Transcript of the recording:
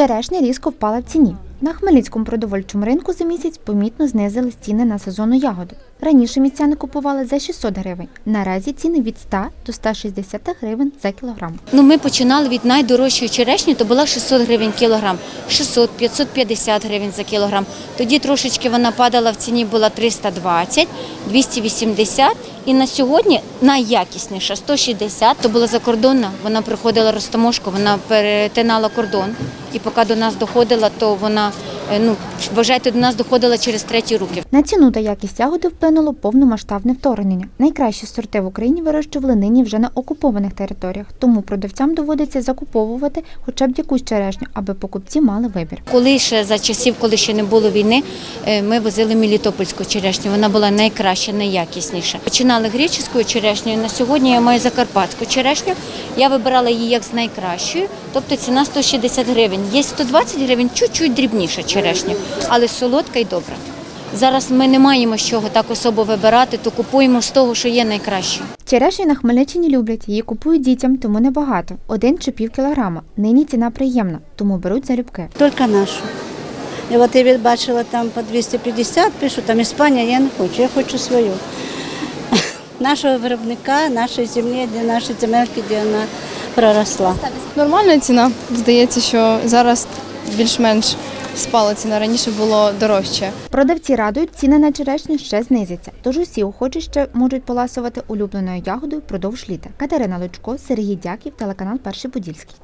Черешня різко впала в ціні. На Хмельницькому продовольчому ринку за місяць помітно знизили ціни на сезонну ягоду. Раніше містяни купували за 600 гривень. Наразі ціни від 100 до 160 гривень за кілограм. Ну, ми починали від найдорожчої черешні, то була 600 гривень кілограм, 600, 550 гривень за кілограм. Тоді трошечки вона падала в ціні, була 320, 280. І на сьогодні найякісніша 160, то була закордонна. Вона приходила розтаможку, вона перетинала кордон. І поки до нас доходила, то вона, ну, вважайте, до нас доходила через треті руки. На ціну та якість ягоди вплинуло повномасштабне вторгнення. Найкращі сорти в Україні вирощували нині вже на окупованих територіях, тому продавцям доводиться закуповувати хоча б якусь черешню, аби покупці мали вибір. Коли ще за часів, коли ще не було війни, е, ми возили мелітопольську черешню. Вона була найкраща, найякісніша. Починали греческою черешнею. На сьогодні я маю закарпатську черешню. Я вибирала її як з найкращою, тобто ціна 160 гривень. Є 120 гривень, чуть-чуть дрібніша черешня, але солодка і добра. Зараз ми не маємо з чого так особо вибирати, то купуємо з того, що є найкраще. Черешню на Хмельниччині люблять, її купують дітям, тому небагато один чи пів кілограма. Нині ціна приємна, тому беруть залюбки. Тільки нашу. І от я бачила там по 250, пишу, там Іспанія, я не хочу, я хочу свою. Нашого виробника, нашої землі, де наші земельки, де вона проросла. Нормальна ціна. Здається, що зараз більш-менш спала ціна. Раніше було дорожче. Продавці радують, ціни на черешню ще знизяться, тож усі охочі ще можуть поласувати улюбленою ягодою впродовж літа. Катерина Лучко, Сергій Дяків, телеканал Перший Подільський.